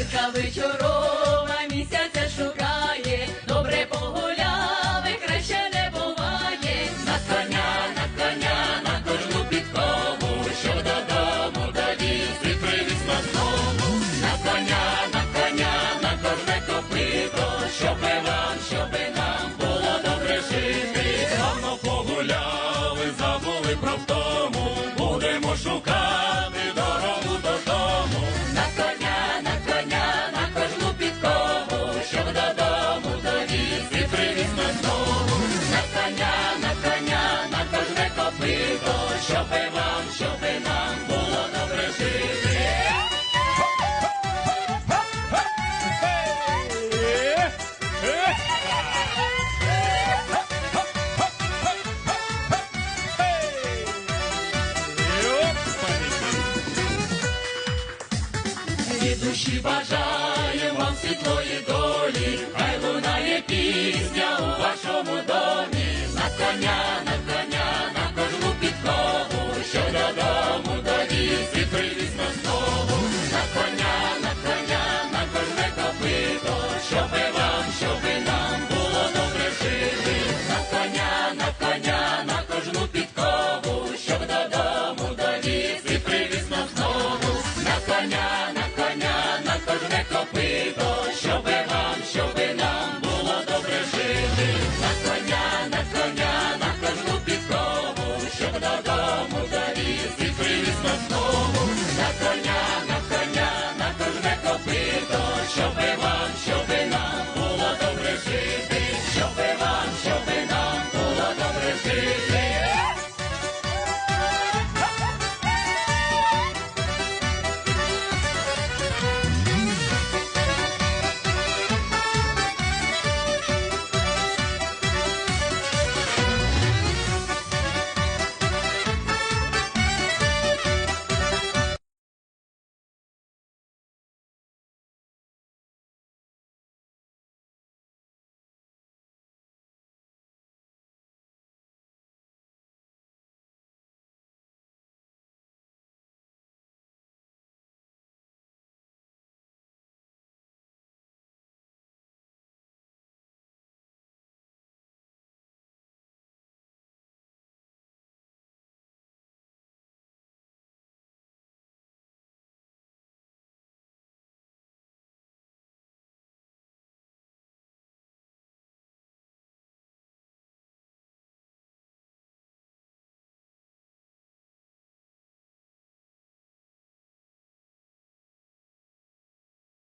зірка вечорова місяця шукає, добре погуляли, краще не буває. На коня, на коня, на кожну підкову, що додому довіз і привіз на знову. На коня, на коня, на кожне копито, щоби вам, щоби нам було добре жити. Давно погуляли, забули про втому, Chopelão, Chopelão, boa no Brasil. Chibajá, eu amo